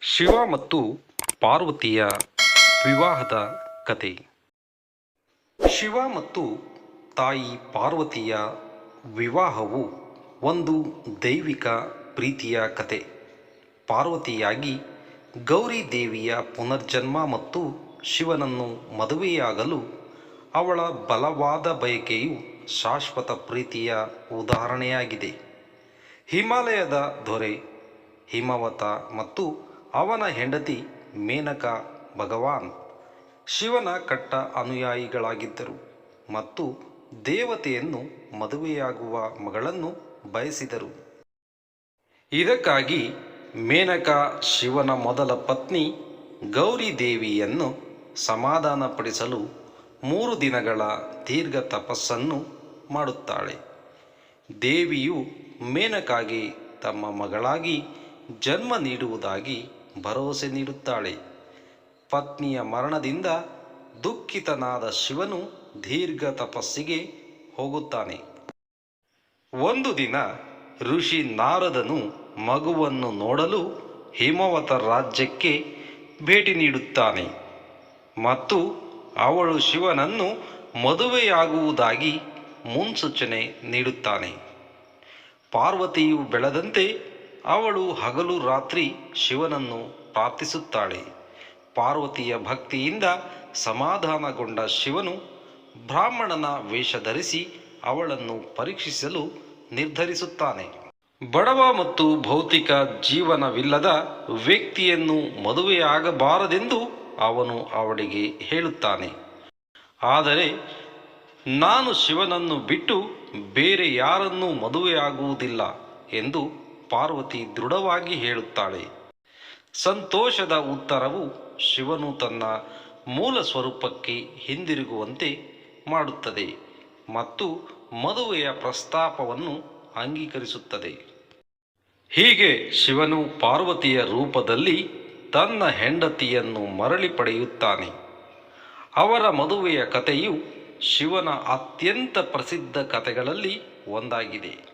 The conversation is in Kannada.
ಶಿವ ಮತ್ತು ಪಾರ್ವತಿಯ ವಿವಾಹದ ಕತೆ. ಶಿವ ಮತ್ತು ತಾಯಿ ಪಾರ್ವತಿಯ ವಿವಾಹವು ಒಂದು ದೈವಿಕ ಪ್ರೀತಿಯ ಕತೆ. ಪಾರ್ವತಿಯಾಗಿ ಗೌರಿ ದೇವಿಯ ಪುನರ್ಜನ್ಮ ಮತ್ತು ಶಿವನನ್ನು ಮದುವೆಯಾಗಲು ಅವಳ ಬಲವಾದ ಬಯಕೆಯು ಶಾಶ್ವತ ಪ್ರೀತಿಯ ಉದಾಹರಣೆಯಾಗಿದೆ. ಹಿಮಾಲಯದ ದೊರೆ, ಹಿಮವತ ಮತ್ತು ಅವನ ಹೆಂಡತಿ ಮೇನಕ ಭಗವಾನ್. ಶಿವನ ಕಟ್ಟ ಅನುಯಾಯಿಗಳಾಗಿದ್ದರು ಮತ್ತು ದೇವತೆಯನ್ನು ಮದುವೆಯಾಗುವ ಮಗಳನ್ನು ಬಯಸಿದರು. ಇದಕ್ಕಾಗಿ ಮೇನಕ ಶಿವನ ಮೊದಲ ಪತ್ನಿ ಗೌರಿ ದೇವಿಯನ್ನು ಸಮಾಧಾನಪಡಿಸಲು ಮೂರು ದಿನಗಳ ದೀರ್ಘ ತಪಸ್ಸನ್ನು ಮಾಡುತ್ತಾಳೆ. ದೇವಿಯು ಮೇನಕಾಗೆ ತಮ್ಮ ಮಗಳಾಗಿ ಜನ್ಮ ನೀಡುವುದಾಗಿ ಭರವಸೆ ನೀಡುತ್ತಾಳೆ. ಪತ್ನಿಯ ಮರಣದಿಂದ ದುಃಖಿತನಾದ ಶಿವನು ದೀರ್ಘ ತಪಸ್ಸಿಗೆ ಹೋಗುತ್ತಾನೆ. ಒಂದು ದಿನ ಋಷಿ ನಾರದನು ಮಗುವನ್ನು ನೋಡಲು ಹಿಮವತ ರಾಜ್ಯಕ್ಕೆ ಭೇಟಿ ನೀಡುತ್ತಾನೆ ಮತ್ತು ಅವಳು ಶಿವನನ್ನು ಮದುವೆಯಾಗುವುದಾಗಿ ಮುನ್ಸೂಚನೆ ನೀಡುತ್ತಾನೆ. ಪಾರ್ವತಿಯು ಬೆಳೆದಂತೆ ಅವಳು ಹಗಲು ರಾತ್ರಿ ಶಿವನನ್ನು ಪ್ರಾರ್ಥಿಸುತ್ತಾಳೆ. ಪಾರ್ವತಿಯ ಭಕ್ತಿಯಿಂದ ಸಮಾಧಾನಗೊಂಡ ಶಿವನು ಬ್ರಾಹ್ಮಣನ ವೇಷ ಧರಿಸಿ ಅವಳನ್ನು ಪರೀಕ್ಷಿಸಲು ನಿರ್ಧರಿಸುತ್ತಾನೆ. ಬಡವ ಮತ್ತು ಭೌತಿಕ ಜೀವನವಿಲ್ಲದ ವ್ಯಕ್ತಿಯನ್ನು ಮದುವೆಯಾಗಬಾರದೆಂದು ಅವನು ಅವಳಿಗೆ ಹೇಳುತ್ತಾನೆ. ಆದರೆ ನಾನು ಶಿವನನ್ನು ಬಿಟ್ಟು ಬೇರೆ ಯಾರನ್ನೂ ಮದುವೆಯಾಗುವುದಿಲ್ಲ ಎಂದು ಪಾರ್ವತಿ ದೃಢವಾಗಿ ಹೇಳುತ್ತಾಳೆ. ಸಂತೋಷದ ಉತ್ತರವು ಶಿವನು ತನ್ನ ಮೂಲ ಸ್ವರೂಪಕ್ಕೆ ಹಿಂದಿರುಗುವಂತೆ ಮಾಡುತ್ತದೆ ಮತ್ತು ಮದುವೆಯ ಪ್ರಸ್ತಾಪವನ್ನು ಅಂಗೀಕರಿಸುತ್ತದೆ. ಹೀಗೆ ಶಿವನು ಪಾರ್ವತಿಯ ರೂಪದಲ್ಲಿ ತನ್ನ ಹೆಂಡತಿಯನ್ನು ಮರಳಿ ಪಡೆಯುತ್ತಾನೆ. ಅವರ ಮದುವೆಯ ಕಥೆಯು ಶಿವನ ಅತ್ಯಂತ ಪ್ರಸಿದ್ಧ ಕಥೆಗಳಲ್ಲಿ ಒಂದಾಗಿದೆ.